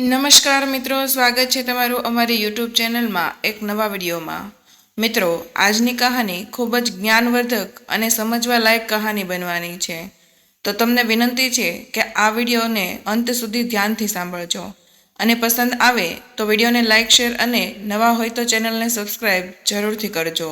નમસ્કાર મિત્રો, સ્વાગત છે તમારું અમારી યુટ્યુબ ચેનલમાં એક નવા વિડીયોમાં. મિત્રો, આજની કહાની ખૂબ જ જ્ઞાનવર્ધક અને સમજવા લાયક કહાની બનવાની છે. તો તમને વિનંતી છે કે આ વિડીયોને અંત સુધી ધ્યાનથી સાંભળજો. અને પસંદ આવે તો વિડીયોને લાઇક શેર અને નવા હોય તો ચેનલને સબસ્ક્રાઈબ જરૂરથી કરજો.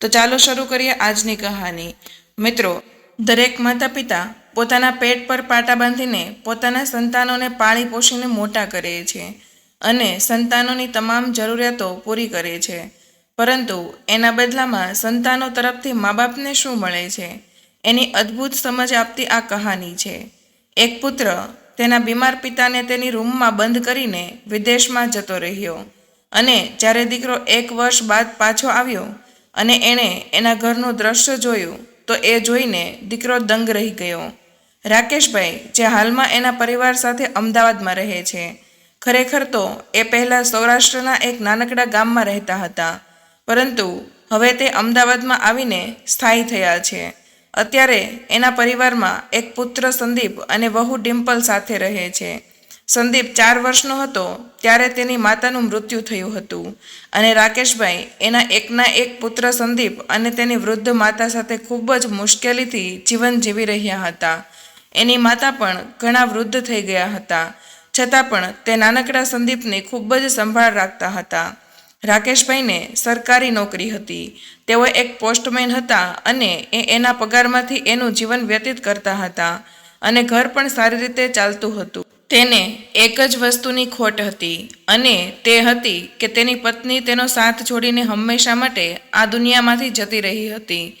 તો ચાલો શરૂ કરીએ આજની કહાની. મિત્રો, દરેક માતા પિતા પોતાના પેટ પર પાટા બાંધીને પોતાના સંતાનોને પાળી પોષીને મોટા કરે છે અને સંતાનોની તમામ જરૂરિયાતો પૂરી કરે છે. પરંતુ એના બદલામાં સંતાનો તરફથી મા બાપને શું મળે છે? એની અદ્ભુત સમજ આપતી આ કહાની છે. એક પુત્ર તેના બીમાર પિતાને તેની રૂમમાં બંધ કરીને વિદેશમાં જતો રહ્યો અને જ્યારે દીકરો એક વર્ષ બાદ પાછો આવ્યો અને એણે એના ઘરનું દ્રશ્ય જોયું, તો એ જોઈને દીકરો દંગ રહી ગયો. રાકેશભાઈ, જે હાલમાં એના પરિવાર સાથે અમદાવાદમાં રહે છે. ખરેખર તો એ પહેલાં સૌરાષ્ટ્રના એક નાનકડા ગામમાં રહેતા હતા. પરંતુ હવે તે અમદાવાદમાં આવીને સ્થાયી થયા છે. અત્યારે એના પરિવારમાં એક પુત્ર સંદીપ અને વહુ ડિમ્પલ સાથે રહે છે. સંદીપ ચાર વર્ષનો હતો ત્યારે તેની માતાનું મૃત્યુ થયું હતું અને રાકેશભાઈ એના એકના એક પુત્ર સંદીપ અને તેની વૃદ્ધ માતા સાથે ખૂબ જ મુશ્કેલીથી જીવન જીવી રહ્યા હતા. એની માતા પણ ઘણા વૃદ્ધ થઈ ગયા હતા. છતાં પણ તે નાનકડા સંદીપની ખૂબ જ સંભાળ રાખતા હતા. રાકેશભાઈને સરકારી નોકરી હતી. તેઓ એક પોસ્ટમેન હતા અને એ એના પગારમાંથી એનું જીવન વ્યતીત કરતા હતા અને ઘર પણ સારી રીતે ચાલતું હતું. તેને એક જ વસ્તુની ખોટ હતી અને તે હતી કે તેની પત્ની તેનો સાથ છોડીને હંમેશા માટે આ દુનિયામાંથી જતી રહી હતી.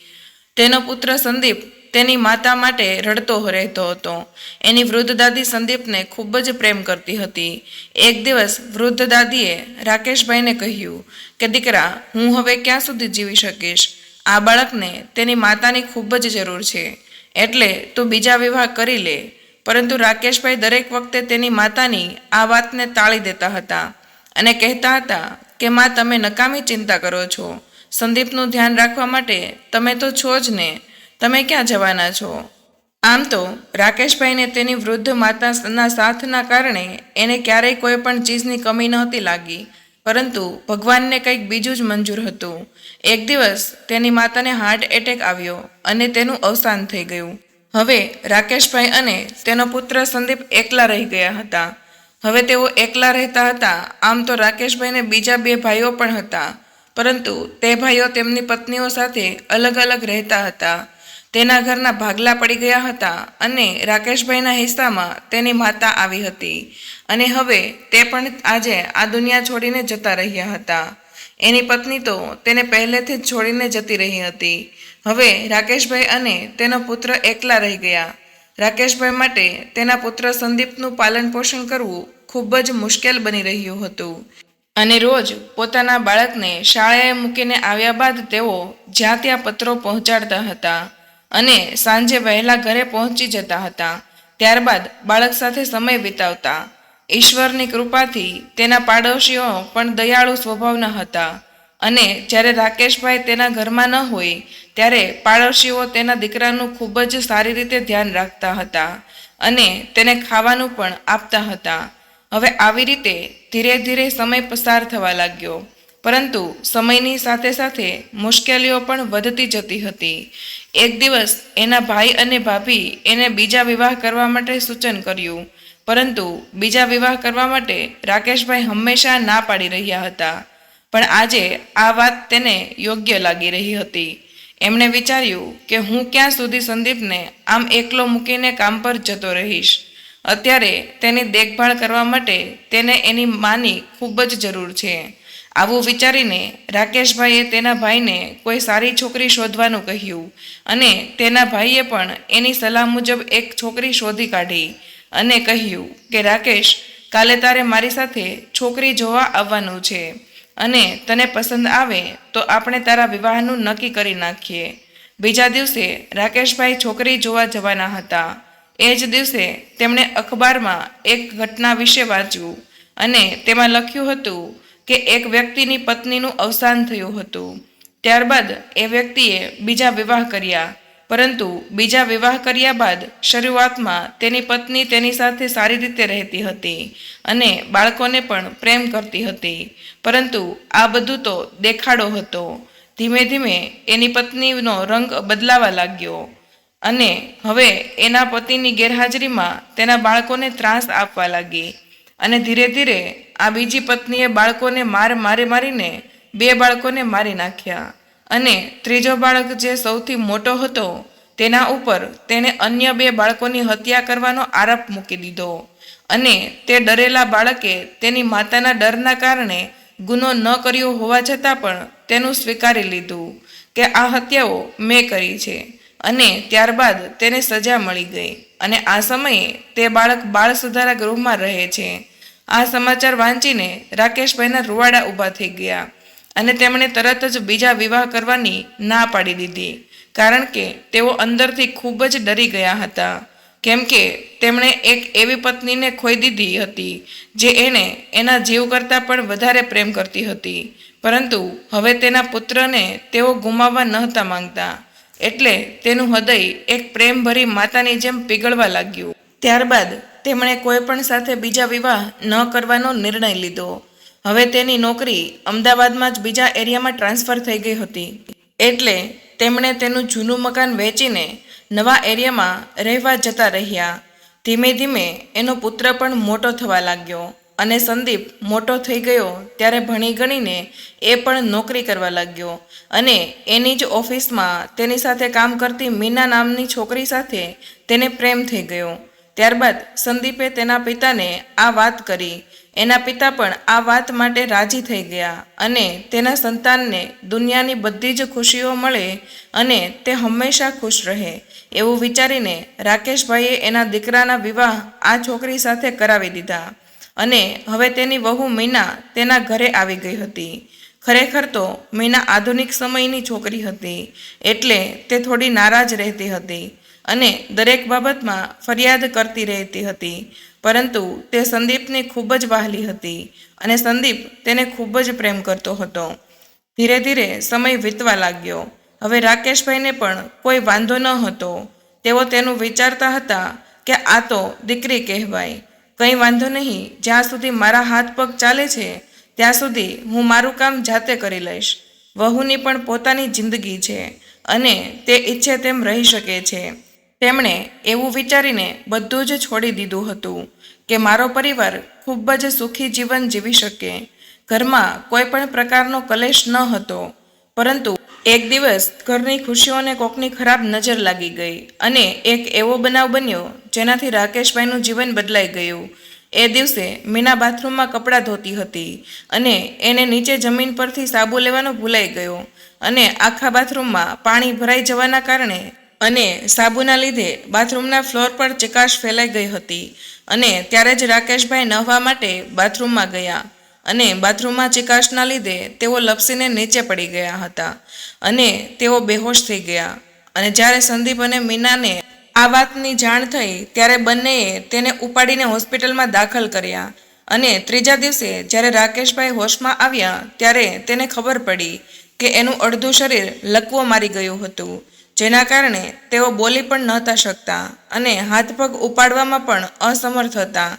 તેનો પુત્ર સંદીપ તેની માતા માટે રડતો રહેતો હતો. એની વૃદ્ધ દાદી સંદીપને ખૂબ જ પ્રેમ કરતી હતી. એક દિવસ વૃદ્ધ દાદીએ રાકેશભાઈને કહ્યું કે, દીકરા, હું હવે ક્યાં સુધી જીવી શકીશ? આ બાળકને તેની માતાની ખૂબ જ જરૂર છે. એટલે તું બીજા વિવાહ કરી લે. પરંતુ રાકેશભાઈ દરેક વખતે તેની માતાની આ વાતને ટાળી દેતા હતા અને કહેતા હતા કે, માં, તમે નકામી ચિંતા કરો છો. સંદીપનું ધ્યાન રાખવા માટે તમે તો છો જ ને. તમે ક્યાં જવાના છો? આમ તો રાકેશભાઈને તેની વૃદ્ધ માતાના સાથના કારણે એને ક્યારેય કોઈ પણ ચીજની કમી નહોતી લાગી, પરંતુ ભગવાનને કંઈક બીજું જ મંજૂર હતું. એક દિવસ તેની માતાને હાર્ટ એટેક આવ્યો અને તેનું અવસાન થઈ ગયું. હવે રાકેશભાઈ અને તેનો પુત્ર સંદીપ એકલા રહી ગયા હતા. હવે તેઓ એકલા રહેતા હતા, આમ તો રાકેશભાઈને બીજા બે ભાઈઓ પણ હતા, પરંતુ તે ભાઈઓ તેમની પત્નીઓ સાથે અલગ અલગ રહેતા હતા. તેના ઘરના ભાગલા પડી ગયા હતા અને રાકેશભાઈના હિસ્સામાં તેની માતા આવી હતી. અને હવે તે પણ આજે આ દુનિયા છોડીને જતા રહ્યા હતા. એની પત્ની તો તેને પહેલેથી જ છોડીને જતી રહી હતી. હવે રાકેશભાઈ અને તેનો પુત્ર એકલા રહી ગયા. રાકેશભાઈ માટે તેના પુત્ર સંદીપનું પાલન પોષણ કરવું ખૂબ જ મુશ્કેલ બની રહ્યું હતું. અને રોજ પોતાના બાળકને શાળાએ મૂકીને આવ્યા બાદ તેઓ જ્યાં ત્યાં પત્રો પહોંચાડતા હતા. અને સાંજે વહેલા ઘરે પહોંચી જતા હતા. ત્યારબાદ બાળક સાથે સમય વિતાવતા. ઈશ્વરની કૃપાથી તેના પાડોશીઓ પણ દયાળુ સ્વભાવના હતા. અને જ્યારે રાકેશભાઈ તેના ઘરમાં ન હોય, ત્યારે પાડોશીઓ તેના દીકરાનું ખૂબ જ સારી રીતે ધ્યાન રાખતા હતા અને તેને ખાવાનું પણ આપતા હતા. હવે આવી રીતે ધીરે ધીરે સમય પસાર થવા લાગ્યો. પરંતુ સમયની સાથે સાથે મુશ્કેલીઓ પણ વધતી જતી હતી. એક દિવસ એના ભાઈ અને ભાભી એને બીજા વિવાહ કરવા માટે સૂચન કર્યું. પરંતુ બીજા વિવાહ કરવા માટે રાકેશભાઈ હંમેશા ના પાડી રહ્યા હતા. પણ આજે આ વાત તેને યોગ્ય લાગી રહી હતી. એમણે વિચાર્યું કે હું ક્યાં સુધી સંદીપને આમ એકલો મૂકીને કામ પર જતો રહીશ. અત્યારે તેની દેખભાળ કરવા માટે તેને એની માની ખૂબ જ જરૂર છે. આવું વિચારીને રાકેશભાઈએ તેના ભાઈને કોઈ સારી છોકરી શોધવાનું કહ્યું અને તેના ભાઈએ પણ એની સલાહ મુજબ એક છોકરી શોધી કાઢી અને કહ્યું કે, રાકેશ, કાલે તારે મારી સાથે છોકરી જોવા આવવાનું છે અને તને પસંદ આવે તો આપણે તારા વિવાહનું નક્કી કરી નાખીએ. બીજા દિવસે રાકેશભાઈ છોકરી જોવા જવાના હતા. એ જ દિવસે તેમણે અખબારમાં એક ઘટના વિશે વાંચ્યું અને તેમાં લખ્યું હતું કે એક વ્યક્તિની પત્નીનું અવસાન થયું હતું. ત્યારબાદ એ વ્યક્તિએ બીજા વિવાહ કર્યા, પરંતુ બીજા વિવાહ કર્યા બાદ શરૂઆતમાં તેની પત્ની તેની સાથે સારી રીતે રહેતી હતી અને બાળકોને પણ પ્રેમ કરતી હતી. પરંતુ આ બધું તો દેખાડો હતો. ધીમે ધીમે એની પત્નીનો રંગ બદલાવા લાગ્યો અને હવે એના પતિની ગેરહાજરીમાં તેના બાળકોને ત્રાસ આપવા લાગી. અને ધીરે ધીરે આ બીજી પત્નીએ બાળકોને માર મારી મારીને બે બાળકોને મારી નાખ્યા. અને ત્રીજો બાળક જે સૌથી મોટો હતો, તેના ઉપર તેણે અન્ય બે બાળકોની હત્યા કરવાનો આરોપ મૂકી દીધો. અને તે ડરેલા બાળકે તેની માતાના ડરના કારણે ગુનો ન કર્યો હોવા છતાં પણ તેનું સ્વીકારી લીધું કે આ હત્યાઓ મેં કરી છે. અને ત્યારબાદ તેને સજા મળી ગઈ. અને આ સમયે તે બાળક બાળ સુધારા ગૃહમાં રહે છે. આ સમાચાર વાંચીને રાકેશભાઈના રૂવાડા ઊભા થઈ ગયા અને તેમણે તરત જ બીજા વિવાહ કરવાની ના પાડી દીધી, કારણ કે તેઓ અંદરથી ખૂબ જ ડરી ગયા હતા. કેમ કે તેમણે એક એવી પત્નીને ખોઈ દીધી હતી, જે એને એના જીવ કરતાં પણ વધારે પ્રેમ કરતી હતી. પરંતુ હવે તેના પુત્રને તેઓ ગુમાવવા નહોતા માંગતા. એટલે તેનું હૃદય એક પ્રેમભરી માતાની જેમ પીગળવા લાગ્યું. ત્યારબાદ તેમણે કોઈ પણ સાથે બીજા વિવાહ ન કરવાનો નિર્ણય લીધો. હવે તેની નોકરી અમદાવાદમાં જ બીજા એરિયામાં ટ્રાન્સફર થઈ ગઈ હતી. એટલે તેમણે તેનું જૂનું મકાન વેચીને નવા એરિયામાં રહેવા જતા રહ્યા. ધીમે ધીમે એનો પુત્ર પણ મોટો થવા લાગ્યો. અને સંદીપ મોટો થઈ ગયો ત્યારે ભણી ગણીને એ પણ નોકરી કરવા લાગ્યો. અને એની જ ઓફિસમાં તેની સાથે કામ કરતી મીના નામની છોકરી સાથે તેને પ્રેમ થઈ ગયો. ત્યારબાદ સંદીપે તેના પિતાને આ વાત કરી. એના પિતા પણ આ વાત માટે રાજી થઈ ગયા અને તેના સંતાનને દુનિયાની બધી જ ખુશીઓ મળે અને તે હંમેશા ખુશ રહે. એવું વિચારીને રાકેશભાઈએ એના દીકરાના વિવાહ આ છોકરી સાથે કરાવી દીધા. અને હવે તેની વહુ મીના તેના ઘરે આવી ગઈ હતી. ખરેખર તો મીના આધુનિક સમયની છોકરી હતી, એટલે તે થોડી નારાજ રહેતી હતી અને દરેક બાબતમાં ફરિયાદ કરતી રહેતી હતી. પરંતુ તે સંદીપને ખૂબ જ વહાલી હતી અને સંદીપ તેને ખૂબ જ પ્રેમ કરતો હતો. ધીરે ધીરે સમય વીતવા લાગ્યો. હવે રાકેશભાઈને પણ કોઈ વાંધો ન હતો. તેઓ તેનું વિચારતા હતા કે આ તો દીકરી કહેવાય. કંઈ વાંધો નહીં, જ્યાં સુધી મારા હાથ પગ ચાલે છે, ત્યાં સુધી હું મારું કામ જાતે કરી લઈશ. વહુની પણ પોતાની જિંદગી છે અને તે ઈચ્છે તેમ રહી શકે છે. તેમણે એવું વિચારીને બધું જ છોડી દીધું હતું કે મારો પરિવાર ખૂબ જ સુખી જીવન જીવી શકે. ઘરમાં કોઈ પણ પ્રકારનો કલેશ ન હતો, પરંતુ એક દિવસ ઘરની ખુશીઓને કોકની ખરાબ નજર લાગી ગઈ અને એક એવો બનાવ બન્યો જેનાથી રાકેશભાઈનું જીવન બદલાઈ ગયું. એ દિવસે મીના બાથરૂમમાં કપડાં ધોતી હતી અને એને નીચે જમીન પરથી સાબુ લેવાનો ભૂલાઈ ગયો અને આખા બાથરૂમમાં પાણી ભરાઈ જવાના કારણે અને સાબુના લીધે બાથરૂમના ફ્લોર પર ચિકાશ ફેલાઈ ગઈ હતી અને ત્યારે જ રાકેશભાઈ નહવા માટે બાથરૂમમાં ગયા અને બાથરૂમમાં ચિકાશના લીધે તેઓ લપસીને નીચે પડી ગયા હતા અને તેઓ બેહોશ થઈ ગયા. અને જ્યારે સંદીપ અને મીનાને આ વાતની જાણ થઈ ત્યારે બંનેએ તેને ઉપાડીને હોસ્પિટલમાં દાખલ કર્યા અને ત્રીજા દિવસે જ્યારે રાકેશભાઈ હોશમાં આવ્યા ત્યારે તેને ખબર પડી કે એનું અડધું શરીર લકવો મારી ગયું હતું, જેના કારણે તેઓ બોલી પણ નહોતા શકતા અને હાથ પગ ઉપાડવામાં પણ અસમર્થ હતા.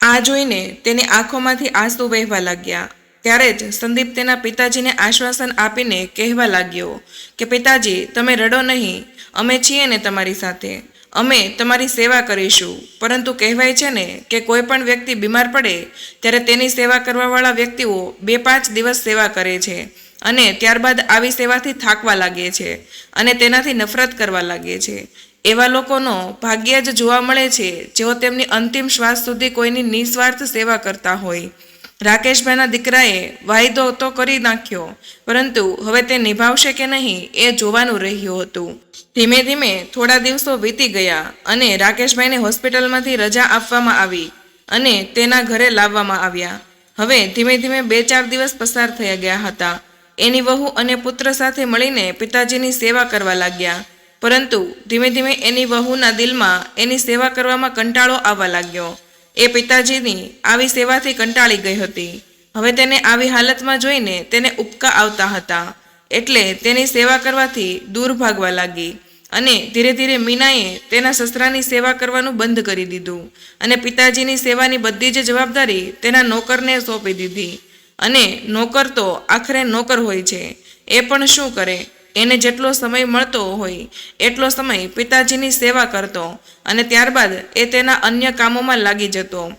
આ જોઈને તેની આંખોમાંથી આંસુ વહેવા લાગ્યા ત્યારે જ સંદીપ તેના પિતાજીને આશ્વાસન આપીને કહેવા લાગ્યો કે, પિતાજી, તમે રડો નહીં. અમે છીએ ને તમારી સાથે. અમે તમારી સેવા કરીશું. પરંતુ કહેવાય છે ને કે કોઈ પણ વ્યક્તિ બીમાર પડે, ત્યારે તેની સેવા કરવાવાળા વ્યક્તિઓ બે પાંચ દિવસ સેવા કરે છે અને ત્યારબાદ આવી સેવાથી થાકવા લાગે છે અને તેનાથી નફરત કરવા લાગે છે. એવા લોકોનો ભાગ્ય જ જોવા મળે છે જેઓ તેમની અંતિમ શ્વાસ સુધી કોઈની નિસ્વાર્થ સેવા કરતા હોય. રાકેશભાઈના દીકરાએ વાયદો તો કરી નાખ્યો, પરંતુ હવે તે નિભાવશે કે નહીં એ જોવાનું રહ્યું હતું. ધીમે ધીમે થોડા દિવસો વીતી ગયા અને રાકેશભાઈને હોસ્પિટલમાંથી રજા આપવામાં આવી અને તેના ઘરે લાવવામાં આવ્યા. હવે ધીમે ધીમે બે ચાર દિવસ પસાર થઈ ગયા હતા. એની વહુ અને પુત્ર સાથે મળીને પિતાજીની સેવા કરવા લાગ્યા, પરંતુ ધીમે ધીમે એની વહુના દિલમાં એની સેવા કરવામાં કંટાળો આવવા લાગ્યો. એ પિતાજીની આવી સેવાથી કંટાળી ગઈ હતી. હવે તેને આવી હાલતમાં જોઈને તેને ઉપકા આવતા હતા. એટલે તેની સેવા કરવાથી દૂર ભાગવા લાગી અને ધીરે ધીરે મીનાએ તેના સસરાની સેવા કરવાનું બંધ કરી દીધું અને પિતાજીની સેવાની બધી જ જવાબદારી તેના નોકરને સોંપી દીધી. અને નોકર તો આખરે નોકર હોય છે. એ પણ શું કરે? એને જેટલો સમય મળતો હોય, એટલો સમય પિતાજીની સેવા કરતો અને ત્યારબાદ એ તેના અન્ય કામોમાં લાગી જતો.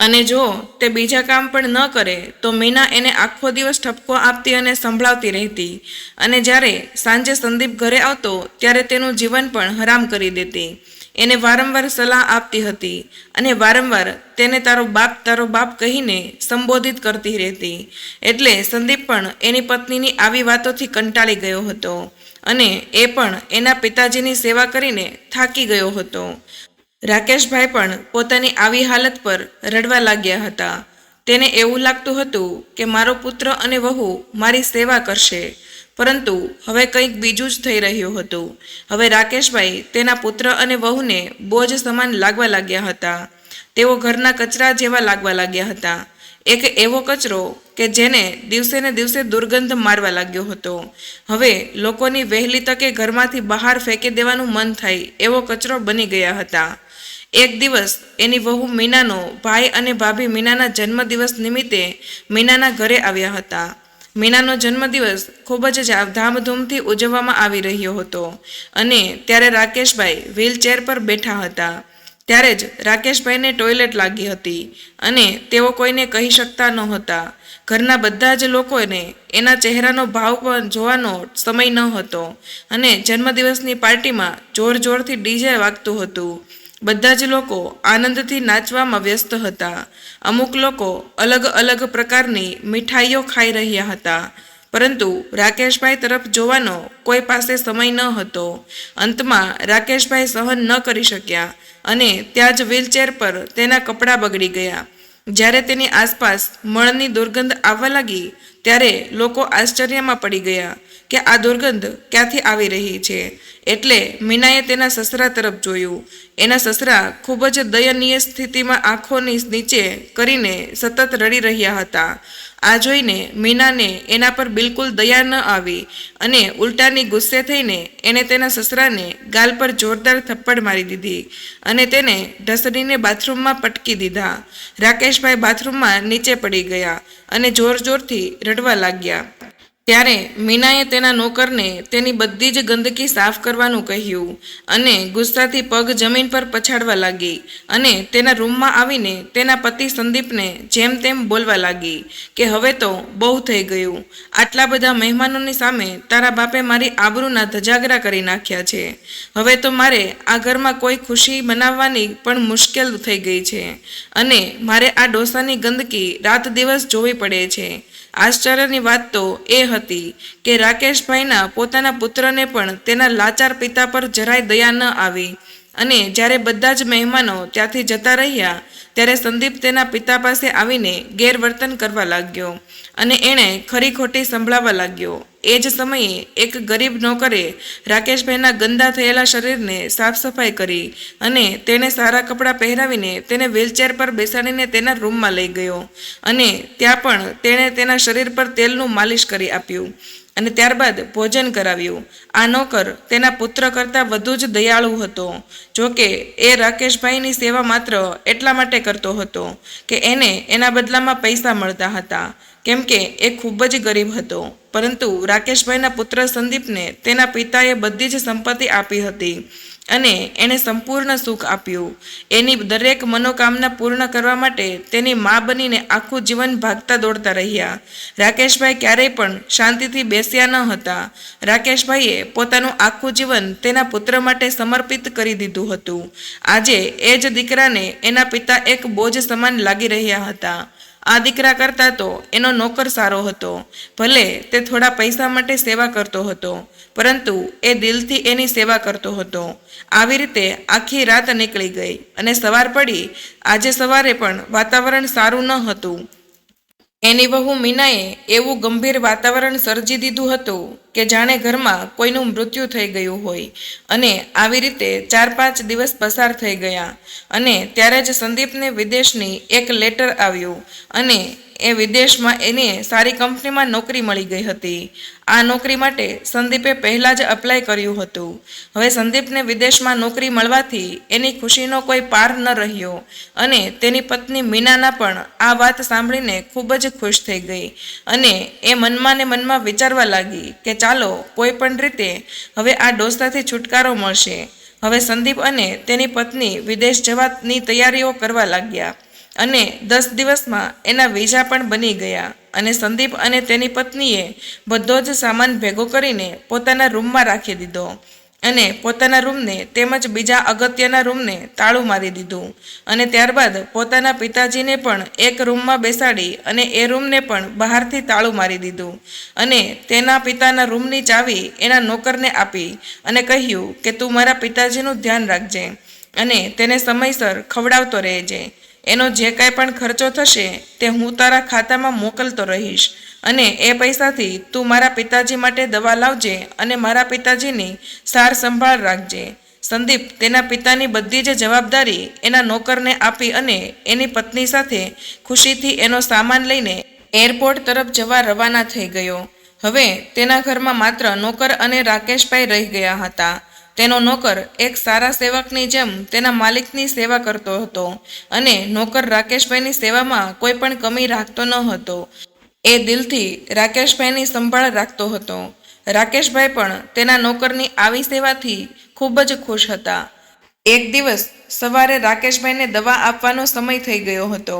અને જો તે બીજા કામ પણ ન કરે, તો મીના એને આખો દિવસ ઠપકો આપતી અને સંભળાવતી રહેતી. અને જ્યારે સાંજે સંદીપ ઘરે આવતો, ત્યારે તેનું જીવન પણ હરામ કરી દેતી. એને વારંવાર સલાહ આપતી હતી અને વારંવાર તેને તારો બાપ તારો બાપ કહીને સંબોધિત કરતી રહેતી. એટલે સંદીપ પણ એની પત્નીની આવી વાતોથી કંટાળી ગયો હતો અને એ પણ એના પિતાજીની સેવા કરીને થાકી ગયો હતો. રાકેશભાઈ પણ પોતાની આવી હાલત પર રડવા લાગ્યા હતા. તેને એવું લાગતું હતું કે મારો પુત્ર અને વહુ મારી સેવા કરશે. પરંતુ હવે કંઈક બીજું જ થઈ રહ્યું હતું. હવે રાકેશભાઈ તેના પુત્ર અને વહુને બોજ સમાન લાગવા લાગ્યા હતા. તેઓ ઘરના કચરા જેવા લાગવા લાગ્યા હતા. એક એવો કચરો કે જેને દિવસે ને દિવસે દુર્ગંધ મારવા લાગ્યો હતો. હવે લોકોની વહેલી તકે ઘરમાંથી બહાર ફેંકી દેવાનું મન થાય એવો કચરો બની ગયા હતા. એક દિવસ એની વહુ મીનાનો ભાઈ અને ભાભી મીનાના જન્મદિવસ નિમિત્તે મીનાના ઘરે આવ્યા હતા. મીનાનો જન્મદિવસ ખૂબ જ ધામધૂમથી ઉજવવામાં આવી રહ્યો હતો અને ત્યારે રાકેશભાઈ વ્હીલચેર પર બેઠા હતા. ત્યારે જ રાકેશભાઈને ટોયલેટ લાગી હતી અને તેઓ કોઈને કહી શકતા નહોતા. ઘરના બધા જ લોકોને એના ચહેરાનો ભાવ પણ જોવાનો સમય ન હતો અને જન્મદિવસની પાર્ટીમાં જોર જોરથી ડીજે વાગતું હતું. બધા જ લોકો આનંદથી નાચવામાં વ્યસ્ત હતા. અમુક લોકો અલગ અલગ પ્રકારની મીઠાઈઓ ખાઈ રહ્યા હતા. પરંતુ રાકેશભાઈ તરફ જોવાનો કોઈ પાસે સમય ન હતો. અંતમાં રાકેશભાઈ સહન ન કરી શક્યા અને ત્યાં જ વ્હીલચેર પર તેના કપડાં બગડી ગયા. જ્યારે તેની આસપાસ મળની દુર્ગંધ આવવા લાગી, ત્યારે લોકો આશ્ચર્યમાં પડી ગયા કે આ દુર્ગંધ ક્યાંથી આવી રહી છે? એટલે મીનાએ તેના સસરા તરફ જોયું. એના સસરા ખૂબ જ દયનીય સ્થિતિમાં આંખોની નીચે કરીને સતત રડી રહ્યા હતા. આ જોઈને મીનાને એના પર બિલકુલ દયા ન આવી અને ઉલટાની ગુસ્સે થઈને એને તેના સસરાને ગાલ પર જોરદાર થપ્પડ મારી દીધી અને તેને ઢસડીને બાથરૂમમાં પટકી દીધા. રાકેશભાઈ બાથરૂમમાં નીચે પડી ગયા અને જોર જોરથી રડવા લાગ્યા. ત્યારે મીનાએ તેના નોકરને તેની બધી જ ગંદકી સાફ કરવાનું કહ્યું અને ગુસ્સાથી પગ જમીન પર પછાડવા લાગી અને તેના રૂમમાં આવીને તેના પતિ સંદીપને જેમ તેમ બોલવા લાગી કે હવે તો બહુ થઈ ગયું. આટલા બધા મહેમાનોની સામે તારા બાપે મારી આબરૂના ધજાગરા કરી નાખ્યા છે. હવે તો મારે આ ઘરમાં કોઈ ખુશી બનાવવાની પણ મુશ્કેલ થઈ ગઈ છે અને મારે આ ડોસાની ગંદકી રાત દિવસ જોવી પડે છે. આશ્ચર્યની વાત તો એ હતી કે રાકેશભાઈના પોતાના પુત્રને પણ તેના લાચાર પિતા પર જરાય દયા ન આવી. અને જ્યારે બધા જ મહેમાનો ત્યાંથી જતા રહ્યા ત્યારે સંદીપ તેના પિતા પાસે આવીને ગેરવર્તન કરવા લાગ્યો અને એણે ખરી ખોટી સંભળાવા લાગ્યો. એ જ સમયે એક ગરીબ નોકરે રાકેશભાઈના ગંદા થયેલા શરીરને સાફ સફાઈ કરી અને તેને સારા કપડાં પહેરાવીને તેને વ્હીલચેર પર બેસાડીને તેના રૂમમાં લઈ ગયો અને ત્યાં પણ તેણે તેના શરીર પર તેલનું માલિશ કરી આપ્યું. અને ત્યારબાદ ભોજન કરાવ્યું. આ નોકર તેના પુત્ર કરતાં વધુ જ દયાળુ હતો. જો કે એ રાકેશભાઈની સેવા માત્ર એટલા માટે કરતો હતો કે એને એના બદલામાં પૈસા મળતા હતા. કેમ કે એ ખૂબ જ ગરીબ હતો. પરંતુ રાકેશભાઈના પુત્ર સંદીપને તેના પિતાએ બધી જ સંપત્તિ આપી હતી. અને એણે સંપૂર્ણ સુખ આપ્યું. એની દરેક મનોકામના પૂર્ણ કરવા માટે તેની મા બનીને આખું જીવન ભાગતા દોડતા રહ્યા. રાકેશભાઈ ક્યારેય પણ શાંતિથી બેસ્યા ન હતા. રાકેશભાઈએ પોતાનું આખું જીવન તેના પુત્ર માટે સમર્પિત કરી દીધું હતું. આજે એ જ દીકરાને એના પિતા એક બોજ સમાન લાગી રહ્યા હતા. આ દીકરા કરતાં તો એનો નોકર સારો હતો. ભલે તે થોડા પૈસા માટે સેવા કરતો હતો, પરંતુ એ દિલથી એની સેવા કરતો હતો. આવી રીતે આખી રાત નીકળી ગઈ અને સવાર પડી. આજે સવારે પણ વાતાવરણ સારું ન હતું. એની વહુ મીનાએ એવું ગંભીર વાતાવરણ સર્જી દીધું હતું કે જાણે ઘરમાં કોઈનું મૃત્યુ થઈ ગયું હોય. અને આવી રીતે ચાર પાંચ દિવસ પસાર થઈ ગયા. અને ત્યારે જ સંદીપને વિદેશની એક લેટર આવ્યું. અને એ વિદેશમાં એને સારી કંપનીમાં નોકરી મળી ગઈ હતી. આ નોકરી માટે સંદીપે પહેલાં જ અપ્લાય કર્યું હતું. હવે સંદીપને વિદેશમાં નોકરી મળવાથી એની ખુશીનો કોઈ પાર ન રહ્યો અને તેની પત્ની મીનાના પણ આ વાત સાંભળીને ખૂબ જ ખુશ થઈ ગઈ અને એ મનમાં ને મનમાં વિચારવા લાગી કે ચાલો કોઈ પણ રીતે હવે આ ડોસાથી છુટકારો મળશે. હવે સંદીપ અને તેની પત્ની વિદેશ જવાની તૈયારીઓ કરવા લાગ્યા. અને દસ દિવસમાં એના વિઝા પણ બની ગયા અને સંદીપ અને તેની પત્નીએ બધો જ સામાન ભેગો કરીને પોતાના રૂમમાં રાખી દીધો અને પોતાના રૂમને તેમજ બીજા અગત્યના રૂમને તાળું મારી દીધું અને ત્યારબાદ પોતાના પિતાજીને પણ એક રૂમમાં બેસાડી અને એ રૂમને પણ બહારથી તાળું મારી દીધું અને તેના પિતાના રૂમની ચાવી એના નોકરને આપી અને કહ્યું કે તું મારા પિતાજીનું ધ્યાન રાખજે અને તેને સમયસર ખવડાવતો રહેજે. એનો જે કાંઈ પણ ખર્ચો થશે, તે હું તારા ખાતામાં મોકલતો રહીશ. અને એ પૈસાથી તું મારા પિતાજી માટે દવા લાવજે અને મારા પિતાજીની સાર સંભાળ રાખજે. સંદીપ, તેના પિતાની બધી જ જવાબદારી એના નોકરને આપી અને એની પત્ની સાથે ખુશીથી એનો સામાન લઈને એરપોર્ટ તરફ જવા રવાના થઈ ગયો. હવે તેના ઘરમાં માત્ર નોકર અને રાકેશભાઈ રહી ગયા હતા. તેનો નોકર એક સારા સેવકની જેમ તેના માલિકની સેવા કરતો હતો અને નોકર રાકેશભાઈની સેવામાં કોઈ પણ કમી રાખતો ન હતો. એ દિલથી રાકેશભાઈની સંભાળ રાખતો હતો. રાકેશભાઈ પણ તેના નોકરની આવી સેવાથી ખૂબ જ ખુશ હતા. એક દિવસ સવારે રાકેશભાઈને દવા આપવાનો સમય થઈ ગયો હતો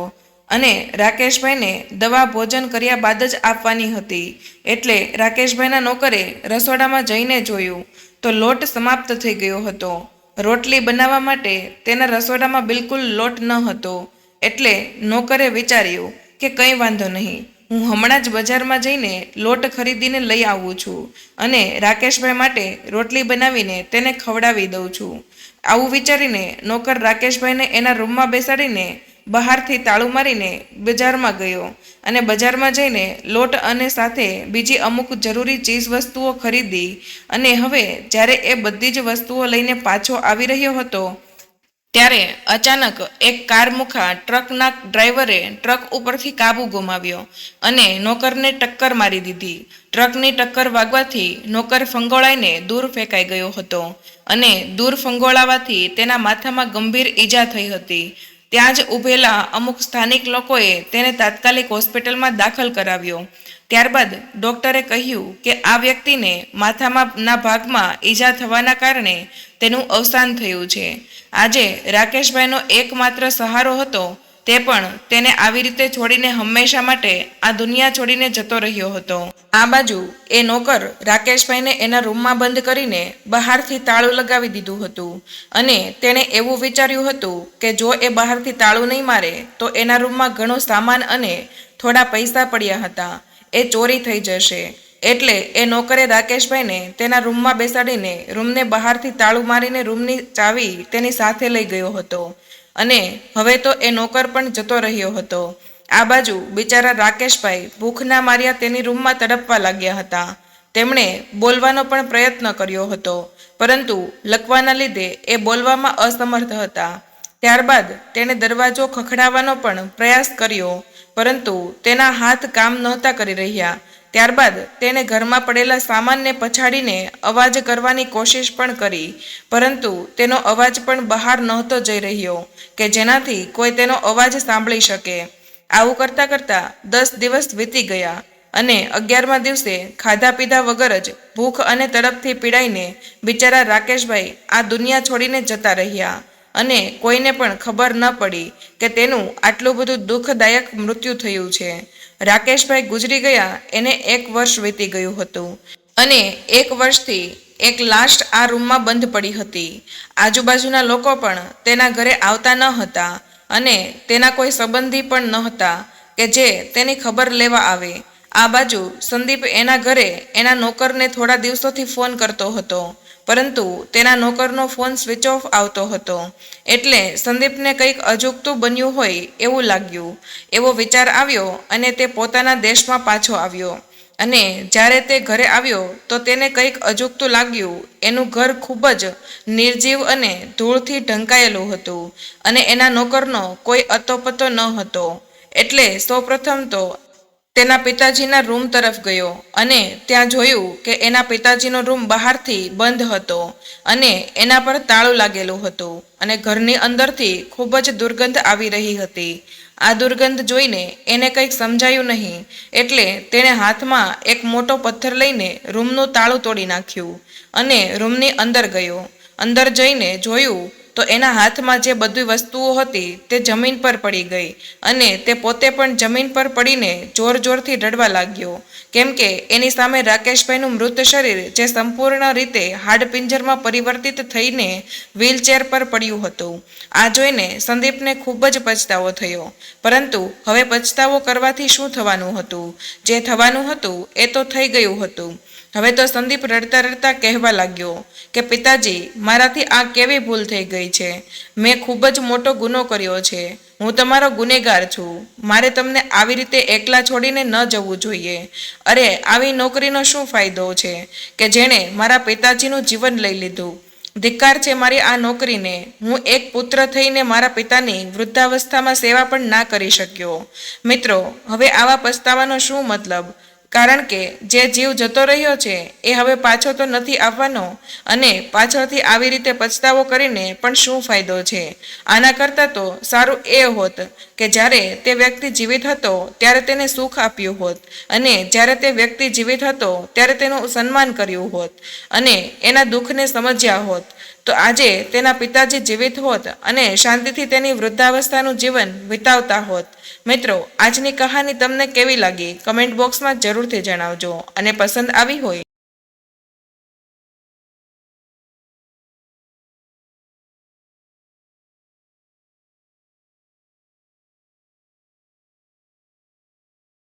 અને રાકેશભાઈને દવા ભોજન કર્યા બાદ જ આપવાની હતી. એટલે રાકેશભાઈના નોકરે રસોડામાં જઈને જોયું તો લોટ સમાપ્ત થઈ ગયો હતો. રોટલી બનાવવા માટે તેના રસોડામાં બિલકુલ લોટ ન હતો. એટલે નોકરે વિચાર્યું કે કંઈ વાંધો નહીં. હું હમણાં જ બજારમાં જઈને લોટ ખરીદીને લઈ આવું છું અને રાકેશભાઈ માટે રોટલી બનાવીને તેને ખવડાવી દઉં છું. આવું વિચારીને નોકર રાકેશભાઈને એના રૂમમાં બેસાડીને બહારથી તાળું મારીને બજારમાં ગયો અને બજારમાં જઈને લોટ અને સાથે બીજી અમુક જરૂરી ચીજ વસ્તુઓ ખરીદી અને હવે જ્યારે એ બધી જ વસ્તુઓ લઈને પાછો આવી રહ્યો હતો, ત્યારે અચાનક એક કાર મુખા ટ્રકના ડ્રાઈવરે ટ્રક ઉપરથી કાબુ ગુમાવ્યો અને નોકરને ટક્કર મારી દીધી. ટ્રકની ટક્કર વાગવાથી નોકર ફંગોળાઈને દૂર ફેંકાઈ ગયો હતો અને દૂર ફંગોળાવાથી તેના માથામાં ગંભીર ઈજા થઈ હતી. ત્યાં જ ઊભેલા અમુક સ્થાનિક લોકોએ તેને તાત્કાલિક હોસ્પિટલમાં દાખલ કરાવ્યો. ત્યારબાદ ડૉક્ટરે કહ્યું કે આ વ્યક્તિને માથામાંના ભાગમાં ઈજા થવાના કારણે તેનું અવસાન થયું છે. આજે રાકેશભાઈનો એકમાત્ર સહારો હતો, તે પણ તેને આવી રીતે છોડીને હંમેશા માટે આ દુનિયા છોડીને જતો રહ્યો હતો. આ બાજુ એ નોકર રાકેશભાઈને એના રૂમમાં બંધ કરીને બહારથી તાળું લગાવી દીધું હતું. અને તેણે એવું વિચાર્યું હતું કે જો એ બહારથી તાળું નહીં મારે, તો એના રૂમમાં ઘણો સામાન અને થોડા પૈસા પડ્યા હતા. એ ચોરી થઈ જશે. એટલે એ નોકરે રાકેશભાઈને તેના રૂમમાં બેસાડીને રૂમને બહારથી તાળું મારીને રૂમની ચાવી તેની સાથે લઈ ગયો હતો. અને હવે તો એ નોકર પણ જતો રહ્યો હતો. આ બાજુ બિચારા રાકેશભાઈ ભૂખના માર્યા તેની રૂમમાં તડપવા લાગ્યા હતા. તેમણે બોલવાનો પણ પ્રયત્ન કર્યો હતો, પરંતુ લખવાના લીધે એ બોલવામાં અસમર્થ હતા. ત્યારબાદ તેણે દરવાજો ખખડાવવાનો પણ પ્રયાસ કર્યો, પરંતુ તેના હાથ કામ નહોતા કરી રહ્યા. ત્યારબાદ તેણે ઘરમાં પડેલા સામાનને પછાડીને અવાજ કરવાની કોશિશ પણ કરી, પરંતુ તેનો અવાજ પણ બહાર નહોતો જઈ રહ્યો, કે જેનાથી કોઈ તેનો અવાજ સાંભળી શકે. આવું કરતાં કરતાં દસ દિવસ વીતી ગયા અને અગિયારમા દિવસે ખાધા પીધા વગર જ ભૂખ અને તડપથી પીડાઈને બિચારા રાકેશભાઈ આ દુનિયા છોડીને જતા રહ્યા. અને કોઈને પણ ખબર ન પડી કે તેનું આટલું બધું દુઃખદાયક મૃત્યુ થયું છે. રાકેશભાઈ ગુજરી ગયા, એને એક વર્ષ વીતી ગયું હતું. અને એક વર્ષથી એક લાશ આ રૂમમાં બંધ પડી હતી. આજુબાજુના લોકો પણ તેના ઘરે આવતા ન હતા. અને તેના કોઈ સંબંધી પણ ન હતા કે જે તેની ખબર લેવા આવે. આ બાજુ સંદીપ એના ઘરે એના નોકરને થોડા દિવસોથી ફોન કરતો હતો. પરંતુ તેના નોકરનો ફોન સ્વિચ ઓફ આવતો હતો. એટલે સંદીપને કંઈક અજુગતું બન્યું હોય એવું લાગ્યું. એવો વિચાર આવ્યો અને તે પોતાના દેશમાં પાછો આવ્યો. અને જ્યારે તે ઘરે આવ્યો, તો તેને કંઈક અજુગતું લાગ્યું. એનું ઘર ખૂબ જ નિર્જીવ અને ધૂળથી ઢંકાયેલું હતું અને એના નોકરનો કોઈ અતોપતો ન હતો. એટલે સૌપ્રથમ તો તેના પિતાજીના રૂમ તરફ ગયો અને ત્યાં જોયું કે એના પિતાજીનો રૂમ બહારથી બંધ હતો અને એના પર તાળું લાગેલું હતું અને ઘરની અંદરથી ખૂબ જ દુર્ગંધ આવી રહી હતી. આ દુર્ગંધ જોઈને એને કંઈક સમજાયું નહીં, એટલે તેણે હાથમાં એક મોટો પથ્થર લઈને રૂમનું તાળું તોડી નાખ્યું અને રૂમની અંદર ગયો. અંદર જઈને જોયું તો એના હાથમાં જે બધી વસ્તુઓ હતી તે જમીન પર પડી ગઈ અને તે પોતે પણ જમીન પર પડીને જોર જોરથી રડવા લાગ્યો. કેમ કે એની સામે રાકેશભાઈનું મૃત શરીર જે સંપૂર્ણ રીતે હાડપિંજરમાં પરિવર્તિત થઈને વ્હીલચેર પર પડ્યું હતું. આ જોઈને સંદીપને ખૂબ જ પછતાવો થયો. પરંતુ હવે પછતાવો કરવાથી શું થવાનું હતું? જે થવાનું હતું એ તો થઈ ગયું હતું. હવે તો સંદીપ રડતા રડતા કહેવા લાગ્યો કે, પિતાજી, મારાથી આ કેવી ભૂલ થઈ ગઈ છે? મેં ખૂબ જ મોટો ગુનો કર્યો છે. હું તમારો ગુનેગાર છું. મારે તમને આવી રીતે એકલા છોડીને ન જવું જોઈએ. અરે, આવી નોકરીનો શું ફાયદો છે? કે જેણે મારા પિતાજીનું જીવન લઈ લીધું. ધિક્કાર છે મારી આ નોકરીને. હું એક પુત્ર થઈને મારા પિતાની વૃદ્ધાવસ્થામાં સેવા પણ ના કરી શક્યો. મિત્રો, હવે આવા પસ્તાવાનો શું મતલબ? કારણ કે જે જીવ જતો રહ્યો છે, એ હવે પાછો તો નથી આવવાનો અને પાછળથી આવી રીતે પછતાવો કરીને પણ શું ફાયદો છે? આના કરતાં તો સારું એ હોત કે જ્યારે તે વ્યક્તિ જીવિત હતો, ત્યારે તેને સુખ આપ્યું હોત અને જ્યારે તે વ્યક્તિ જીવિત હતો, ત્યારે તેનું સન્માન કર્યું હોત અને એના દુઃખને સમજ્યા હોત. તો આજે તેના પિતાજી જીવિત હોત અને શાંતિથી તેની વૃદ્ધાવસ્થાનું જીવન વિતાવતા હોત. મિત્રો, આજની કહાની તમને કેવી લાગી? કમેન્ટ બોક્સમાં જરૂરથી જણાવજો અને પસંદ આવી હોય